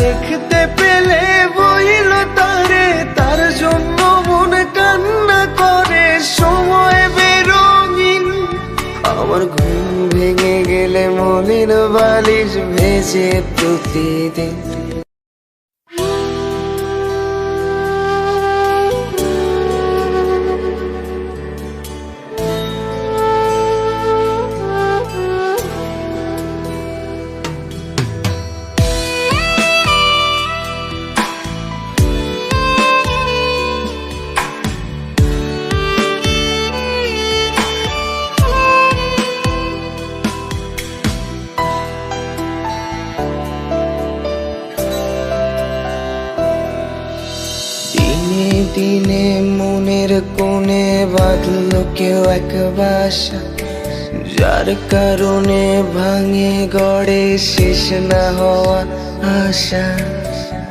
দেখতে পেলে বইল তারে, তার জন্য মন কান্না করে, সময় বেরঙিন। আমার ঘুম ভেঙে গেলে মনের বালিশ ভেজে প্রতিদিন। দিনে দিনে মনের কোণে বাঁধল কেউ এক বাসা। যার কারণে ভাঙে গড়ে শেষ না হওয়া আশা।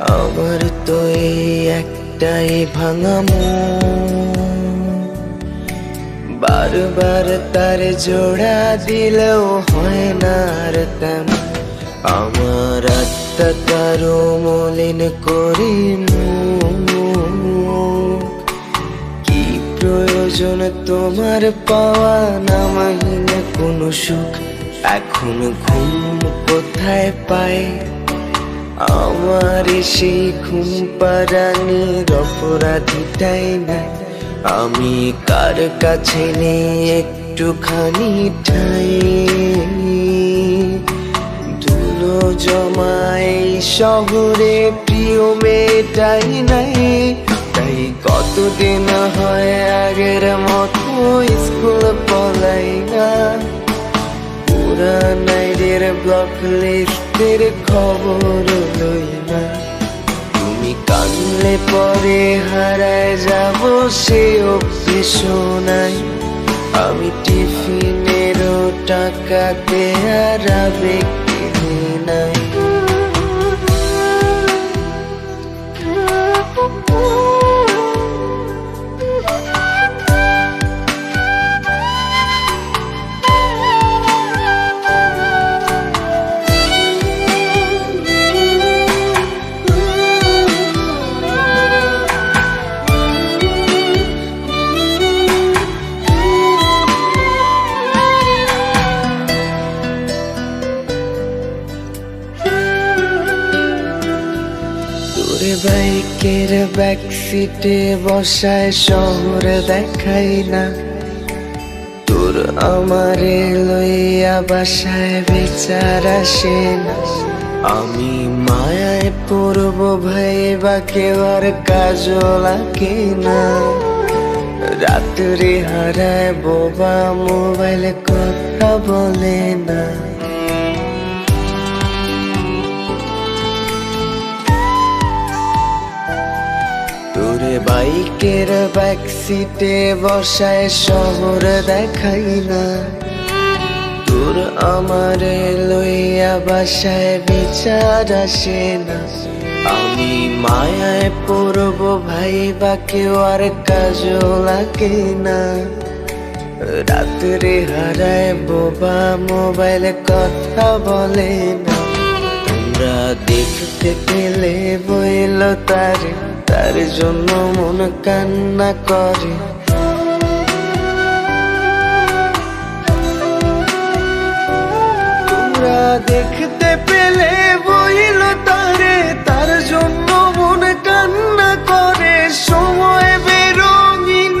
আমার তো এই একটাই ভাঙা। বারবার তার জোড়া দিলেও হয় না আর তেমন। আমার আত্মা তারও মলিন করি। কি প্রয়োজন তোমার পাওয়া নামাহীন কোনো সুখ? এখন ঘুম কোথায় পায়? আমার সেই ঘুম পারানির অপরাধীটাই না আমি কার কাছে নেই একটুখানি ঠাই? জমাই শহরে প্রিয় মেয়েটাই নাই। তাই কতদিন হয় আগের মতো স্কুল পলাই না। পুরানাইদের ব্লক লিস্টের খবর লই না। তুমি কানলে পরে হারায় যাব সে অভ্যেস নাই আমি টিফিনেরও টাকাতে হারাবে কিনে বাইকের ব্যাক সিটে বসায় শহর দেখাই না। তোর আমারে লইয়া বাসায় বিচার আসে না। আমি মায়ায় পড়ব ভাই, বা কেউ আর কাজও লাগে না। রাত্রে হারায় বোবা মোবাইল কথা বলে না। তোরে বাইকের ব্যাক সিটে বসায় শহর দেখাই না। তোর আমার লইয়া বাসায় বিচার আসে না। আমি মায়ায় পড়ব ভাই, বা কেউ আর কাজও লাগে না। রাত্রে হারায় বোবা মোবাইল কথা বলে না। দেখতে পেলে বইল তার তার জন্য মন কান্না করে। দেখতে পেলে বইল তারে, তার জন্য মন কান্না করে। সময় বেরঙিন,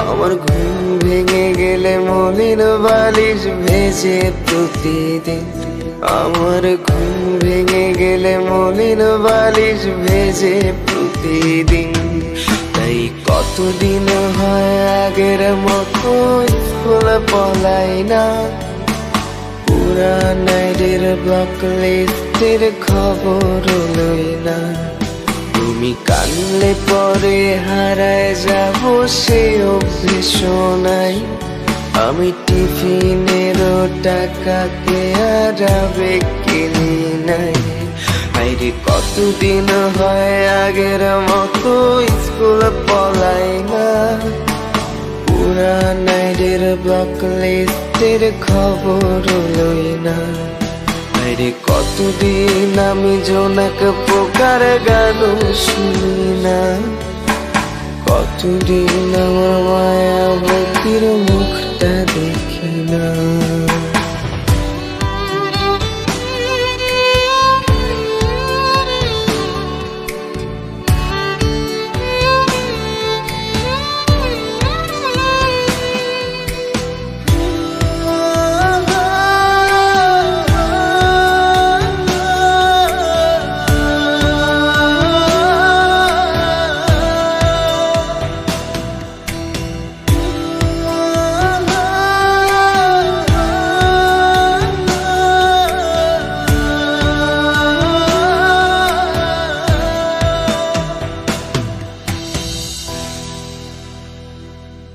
আমার ঘুম ভেঙে গেলে মলিন বালিশ ভেজে প্রতিদিন। আমার ঘুম ভেঙে গেলে মলিন বালিশ ভেজে প্রতিদিন। তাই কতদিন হয় আগের মতো স্কুল পলাই না? পুরানাইদের ব্লক লিস্টের খবর লই না। তুমি কানলে পরে হারায় যাব সে অভ্যেস নাই আমি টিফিনেরও টাকাতে হারাবে কিনি নাই? আইরে কতদিন হয় আগের মতো স্কুল পলাই না? পুরানাইদের ব্লক লিস্টের খবর লই না। আরে কতদিন আমি জোনাক পোকার গান শুনি না? কতদিন আমার মায়া বুকের চেষ্টা